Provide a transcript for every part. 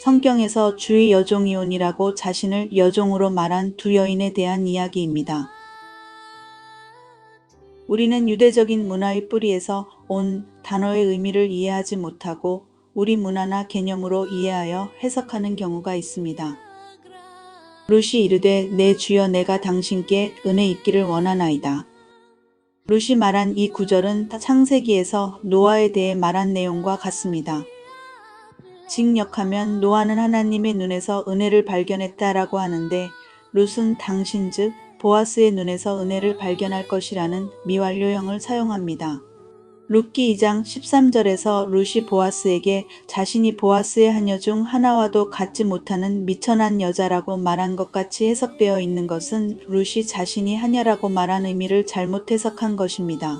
성경에서 주의 여종이온이라고 자신을 여종으로 말한 두 여인에 대한 이야기입니다. 우리는 유대적인 문화의 뿌리에서 온 단어의 의미를 이해하지 못하고 우리 문화나 개념으로 이해하여 해석하는 경우가 있습니다. 룻이 이르되 내 주여 내가 당신께 은혜 있기를 원하나이다. 룻이 말한 이 구절은 창세기에서 노아에 대해 말한 내용과 같습니다. 직역하면 노아는 하나님의 눈에서 은혜를 발견했다라고 하는데 룻은 당신 즉 보아스의 눈에서 은혜를 발견할 것이라는 미완료형을 사용합니다. 룻기 2장 13절에서 룻이 보아스에게 자신이 보아스의 하녀 중 하나와도 같지 못하는 미천한 여자라고 말한 것 같이 해석되어 있는 것은 룻이 자신이 하녀라고 말한 의미를 잘못 해석한 것입니다.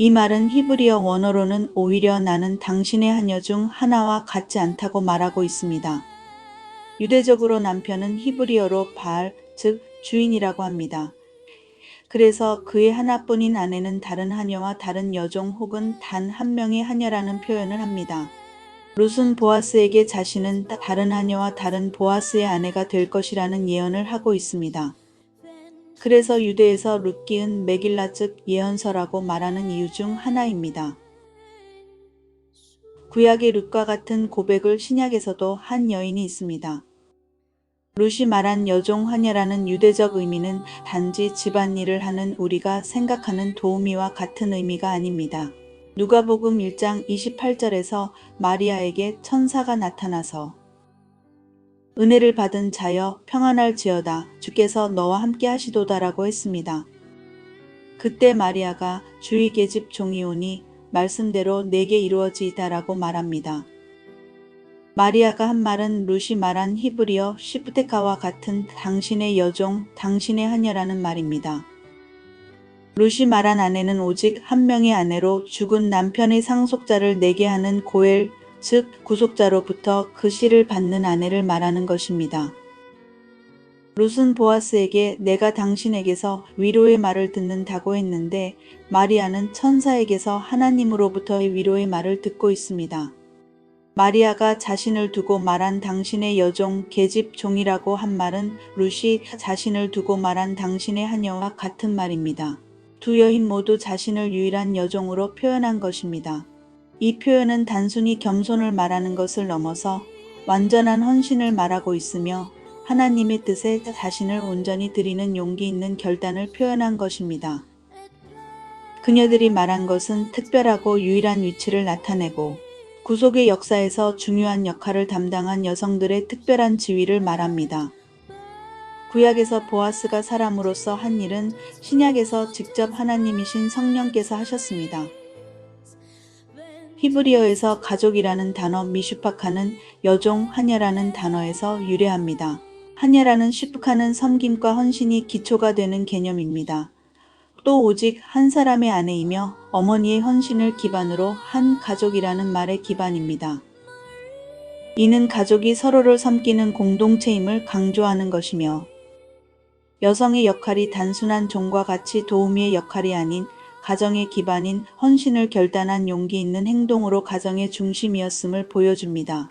이 말은 히브리어 원어로는 오히려 나는 당신의 하녀 중 하나와 같지 않다고 말하고 있습니다. 유대적으로 남편은 히브리어로 바알, 즉 주인이라고 합니다. 그래서 그의 하나뿐인 아내는 다른 하녀와 다른 여종 혹은 단 한 명의 하녀라는 표현을 합니다. 룻은 보아스에게 자신은 다른 하녀와 다른 보아스의 아내가 될 것이라는 예언을 하고 있습니다. 그래서 유대에서 룻기은 메길라 즉 예언서라고 말하는 이유 중 하나입니다. 구약의 룻과 같은 고백을 신약에서도 한 여인이 있습니다. 룻이 말한 여종 하녀라는 유대적 의미는 단지 집안일을 하는 우리가 생각하는 도우미와 같은 의미가 아닙니다. 누가복음 1장 28절에서 마리아에게 천사가 나타나서 은혜를 받은 자여 평안할지어다 주께서 너와 함께 하시도다라고 했습니다. 그때 마리아가 주의 계집 종이 오니 말씀대로 내게 이루어지이다라고 말합니다. 마리아가 한 말은 룻이 말한 히브리어 시프테카와 같은 당신의 여종, 당신의 하녀라는 말입니다. 룻이 말한 아내는 오직 한 명의 아내로 죽은 남편의 상속자를 내게 하는 고엘, 즉 구속자로부터 그 씨를 받는 아내를 말하는 것입니다. 룻은 보아스에게 내가 당신에게서 위로의 말을 듣는다고 했는데 마리아는 천사에게서 하나님으로부터의 위로의 말을 듣고 있습니다. 마리아가 자신을 두고 말한 당신의 여종 계집 종이라고 한 말은 룻이 자신을 두고 말한 당신의 하녀와 같은 말입니다. 두 여인 모두 자신을 유일한 여종으로 표현한 것입니다. 이 표현은 단순히 겸손을 말하는 것을 넘어서 완전한 헌신을 말하고 있으며 하나님의 뜻에 자신을 온전히 드리는 용기 있는 결단을 표현한 것입니다. 그녀들이 말한 것은 특별하고 유일한 위치를 나타내고 구속의 역사에서 중요한 역할을 담당한 여성들의 특별한 지위를 말합니다. 구약에서 보아스가 사람으로서 한 일은 신약에서 직접 하나님이신 성령께서 하셨습니다. 히브리어에서 가족이라는 단어 미슈파카는 여종 하녀라는 단어에서 유래합니다. 하녀라는 슈프카는 섬김과 헌신이 기초가 되는 개념입니다. 또 오직 한 사람의 아내이며 어머니의 헌신을 기반으로 한 가족이라는 말의 기반입니다. 이는 가족이 서로를 섬기는 공동체임을 강조하는 것이며 여성의 역할이 단순한 종과 같이 도우미의 역할이 아닌 가정의 기반인 헌신을 결단한 용기 있는 행동으로 가정의 중심이었음을 보여줍니다.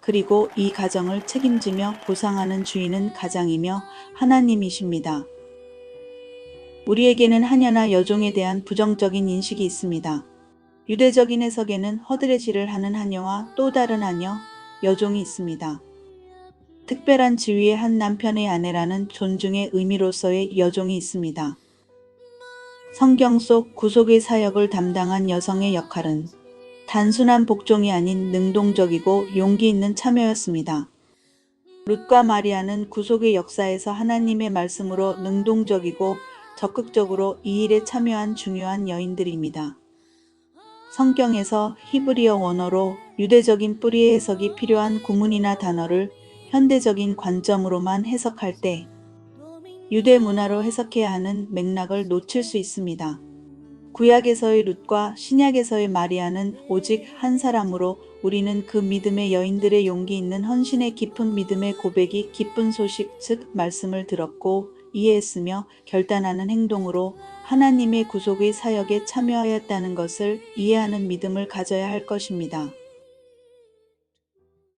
그리고 이 가정을 책임지며 보상하는 주인은 가장이며 하나님이십니다. 우리에게는 하녀나 여종에 대한 부정적인 인식이 있습니다. 유대적인 해석에는 허드레질을 하는 하녀와 또 다른 하녀, 여종이 있습니다. 특별한 지위의 한 남편의 아내라는 존중의 의미로서의 여종이 있습니다. 성경 속 구속의 사역을 담당한 여성의 역할은 단순한 복종이 아닌 능동적이고 용기 있는 참여였습니다. 룻과 마리아는 구속의 역사에서 하나님의 말씀으로 능동적이고 적극적으로 이 일에 참여한 중요한 여인들입니다. 성경에서 히브리어 원어로 유대적인 뿌리의 해석이 필요한 구문이나 단어를 현대적인 관점으로만 해석할 때 유대 문화로 해석해야 하는 맥락을 놓칠 수 있습니다. 구약에서의 룻과 신약에서의 마리아는 오직 한 사람으로 우리는 그 믿음의 여인들의 용기 있는 헌신의 깊은 믿음의 고백이 기쁜 소식 즉 말씀을 들었고 이해했으며 결단하는 행동으로 하나님의 구속의 사역에 참여하였다는 것을 이해하는 믿음을 가져야 할 것입니다.